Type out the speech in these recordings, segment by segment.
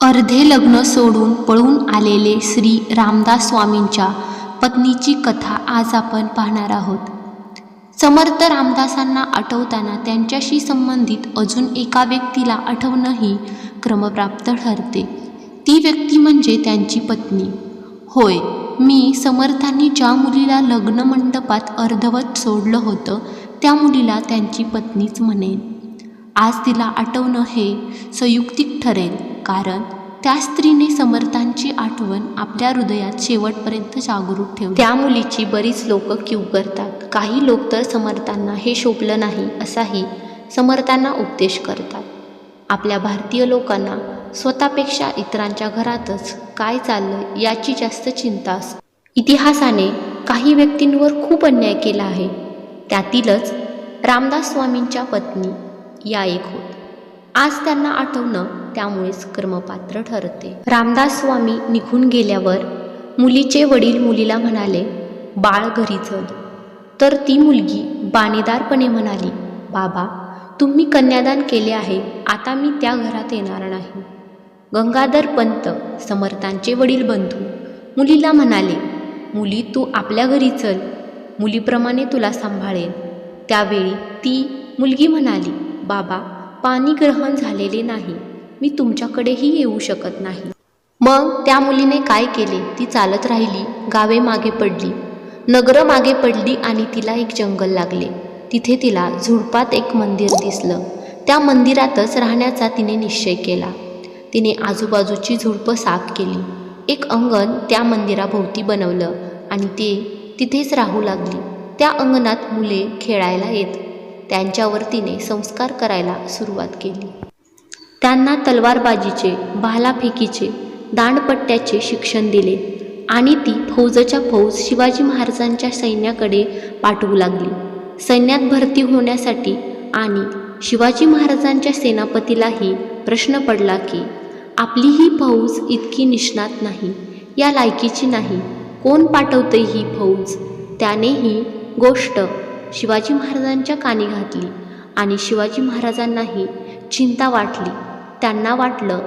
अर्धे लग्न सोडून पळून आलेले श्री रामदास स्वामींच्या पत्नीची कथा आज आपण पाहणार आहोत. समर्थ रामदासांना आठवताना त्यांच्याशी संबंधित अजून एका व्यक्तीला आठवणंही क्रमप्राप्त ठरते. ती व्यक्ती म्हणजे त्यांची पत्नी. होय मी समर्थांनी ज्या मुलीला लग्न मंडपात अर्धवट सोडलं होतं त्या मुलीला त्यांची पत्नीच म्हणेन. आज तिला आठवणं हे संयुक्तिक ठरेल. कारण त्या स्त्रीने समर्थांची आठवण आपल्या हृदयात शेवटपर्यंत जागरूक ठेवली. त्या मुलीची बरीच लोक क्यू करतात. काही लोक तर समर्थांना हे शोभलं नाही असाही समर्थांना उपदेश करतात. आपल्या भारतीय लोकांना स्वतःपेक्षा इतरांच्या घरातच काय चाललं याची जास्त चिंता असते. इतिहासाने काही व्यक्तींवर खूप अन्याय केला आहे. त्यातीलच रामदास स्वामींच्या पत्नी या एक होत आज त्यांना आठवणं त्यामुळेच कर्मपात्र ठरते. रामदास स्वामी निघून गेल्यावर मुलीचे वडील मुलीला म्हणाले बाळ घरी चल. तर ती मुलगी बाणेदारपणे म्हणाली बाबा तुम्ही कन्यादान केले आहे आता मी त्या घरात येणार नाही. गंगाधर पंत समर्थांचे वडील बंधू मुलीला म्हणाले मुली तू आपल्या घरी चल. मुलीप्रमाणे तुला सांभाळेल त्यावेळी ती मुलगी म्हणाली बाबा पाणी ग्रहण झालेले नाही. मी तुमच्याकडेही येऊ शकत नाही. मग? त्या मुलीने काय केले? ती चालत राहिली गावे मागे पडली. नगरं मागे पडली आणि तिला एक जंगल लागले. तिथे तिला झुडपात एक मंदिर दिसलं. त्या मंदिरातच राहण्याचा तिने निश्चय केला. तिने आजूबाजूची झुडपं साफ केली. एक अंगण त्या मंदिराभोवती बनवलं आणि ते तिथेच राहू लागली. त्या अंगणात मुले खेळायला येत. त्यांच्यावर तिने संस्कार करायला सुरुवात केली. त्यांना तलवारबाजीचे भालाफेकीचे दांडपट्ट्याचे शिक्षण दिले आणि ती फौजच्या फौज शिवाजी महाराजांच्या सैन्याकडे पाठवू लागली. सैन्यात भरती होण्यासाठी आणि शिवाजी महाराजांच्या सेनापतीलाही प्रश्न पडला की आपली ही फौज इतकी निष्णात नाही या लायकीची नाही. कोण पाठवते ही फौज? त्याने ही गोष्ट शिवाजी महाराजांच्या कानी घातली आणि शिवाजी महाराजांनाही चिंता वाटली. त्यांना वाटलं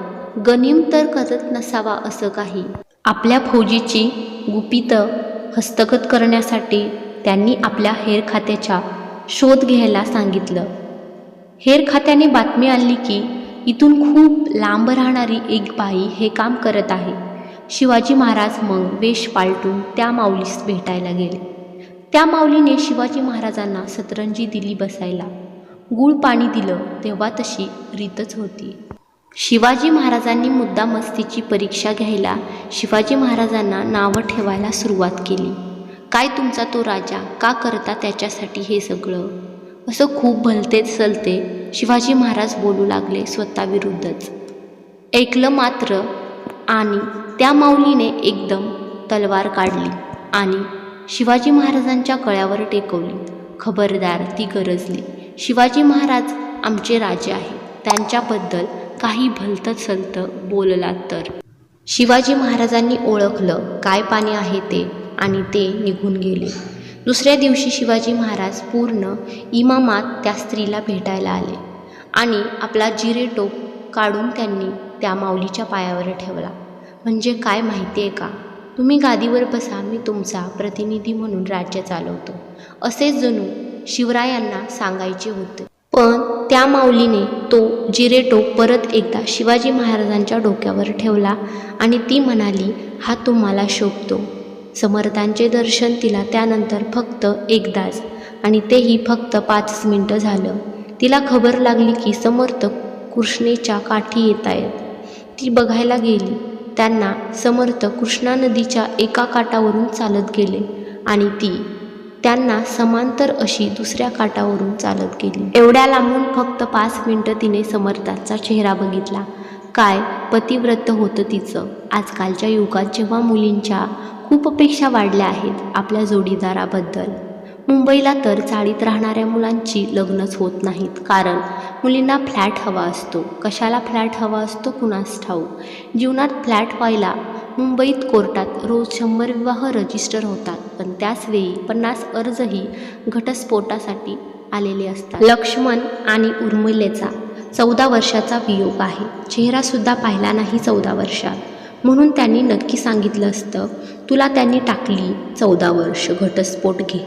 गनिम तर करत नसावा असं काही. आपल्या फौजीची गुपितं हस्तगत करण्यासाठी त्यांनी आपल्या हेर खात्याच्या शोध घ्यायला सांगितलं. हेर खात्याने बातमी आणली की इथून खूप लांब राहणारी एक बाई हे काम करत आहे. शिवाजी महाराज मग वेश पालटून त्या माऊलीस भेटायला गेले. त्या माऊलीने शिवाजी महाराजांना सतरंजी दिली बसायला. गुळ पाणी दिलं तेव्हा तशी रीतच होती. शिवाजी महाराजांनी मुद्दा मस्तीची परीक्षा घ्यायला शिवाजी महाराजांना नावं ठेवायला सुरुवात केली. काय तुमचा तो राजा? का करता त्याच्यासाठी हे सगळं असं खूप भलतेच चलते शिवाजी महाराज बोलू लागले स्वतःविरुद्धच. ऐकलं मात्र आणि त्या माऊलीने एकदम तलवार काढली आणि शिवाजी महाराजांच्या कळ्यावर टेकवली. खबरदार ती गरजली. शिवाजी महाराज आमचे राजे आहेत. त्यांच्याबद्दल काही भलतं सलतं बोललात तर. शिवाजी महाराजांनी ओळखलं काय पाणी आहे ते आणि ते निघून गेले. दुसऱ्या दिवशी शिवाजी महाराज पूर्ण इमामात त्या स्त्रीला भेटायला आले आणि आपला जिरेटोप काढून त्यांनी त्या माऊलीच्या पायावर ठेवला. म्हणजे काय माहिती आहे का? तुम्ही गादीवर बसा मी तुमचा प्रतिनिधी म्हणून राज्य चालवतो. असेच जणू शिवरायांना सांगायचे होते. पण त्या माऊलीने तो जिरेटो परत एकदा शिवाजी महाराजांच्या डोक्यावर ठेवला आणि ती म्हणाली हा तुम्हाला शोभतो. समर्थांचे दर्शन तिला त्यानंतर फक्त एकदाच आणि तेही फक्त पाच मिनटं झालं. तिला खबर लागली की समर्थ कृष्णेच्या काठी येत आहेत. ती बघायला गेली. त्यांना समर्थ कृष्णा नदीच्या एका काठावरून चालत गेले आणि ती त्यांना समांतर अशी दुसऱ्या काठावरून चालत गेली. एवढ्या लांबून फक्त पाच मिनटं तिने समर्थाचा चेहरा बघितला. काय पतिव्रत होतं तिचं? आजकालच्या युगात जेव्हा मुलींच्या खूप अपेक्षा वाढल्या आहेत आपल्या जोडीदाराबद्दल. मुंबईला तर चाळीत राहणाऱ्या मुलांची लग्नच होत नाहीत. कारण मुलींना फ्लॅट हवा असतो. कशाला फ्लॅट हवा असतो? कुणास ठाऊ जीवनात फ्लॅट व्हायला मुंबईत कोर्टात रोज शंभर विवाह रजिस्टर होतात. पण त्याचवेळी पन्नास अर्जही घटस्फोटासाठी आलेले असतात. लक्ष्मण आणि उर्मिलेचा चौदा वर्षाचा वियोग आहे. चेहरासुद्धा पाहिला नाही चौदा वर्षात. म्हणून त्यांनी नक्की सांगितलं असतं तुला त्यांनी टाकली चौदा वर्ष घटस्फोट घे.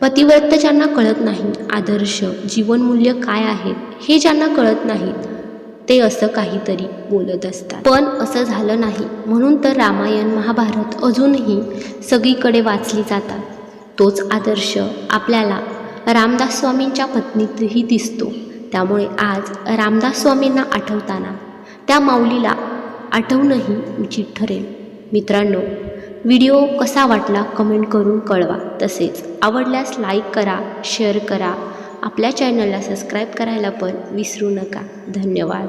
पतिव्रत ज्यांना कळत नाही आदर्श जीवनमूल्य काय आहेत हे ज्यांना कळत नाहीत ते असं काहीतरी बोलत असतात. पण असं झालं नाही. म्हणून तर रामायण महाभारत अजूनही सगळीकडे वाचली जातात. तोच आदर्श आपल्याला रामदास स्वामींच्या पत्नीतही दिसतो. त्यामुळे आज रामदास स्वामींना आठवताना त्या माऊलीला आठवणंही उचित ठरेल. मित्रांनो व्हिडिओ कसा वाटला कमेंट करून कळवा. तसेच आवडल्यास लाईक करा शेअर करा. आपल्या चॅनलला सबस्क्राईब करायला पण विसरू नका. धन्यवाद.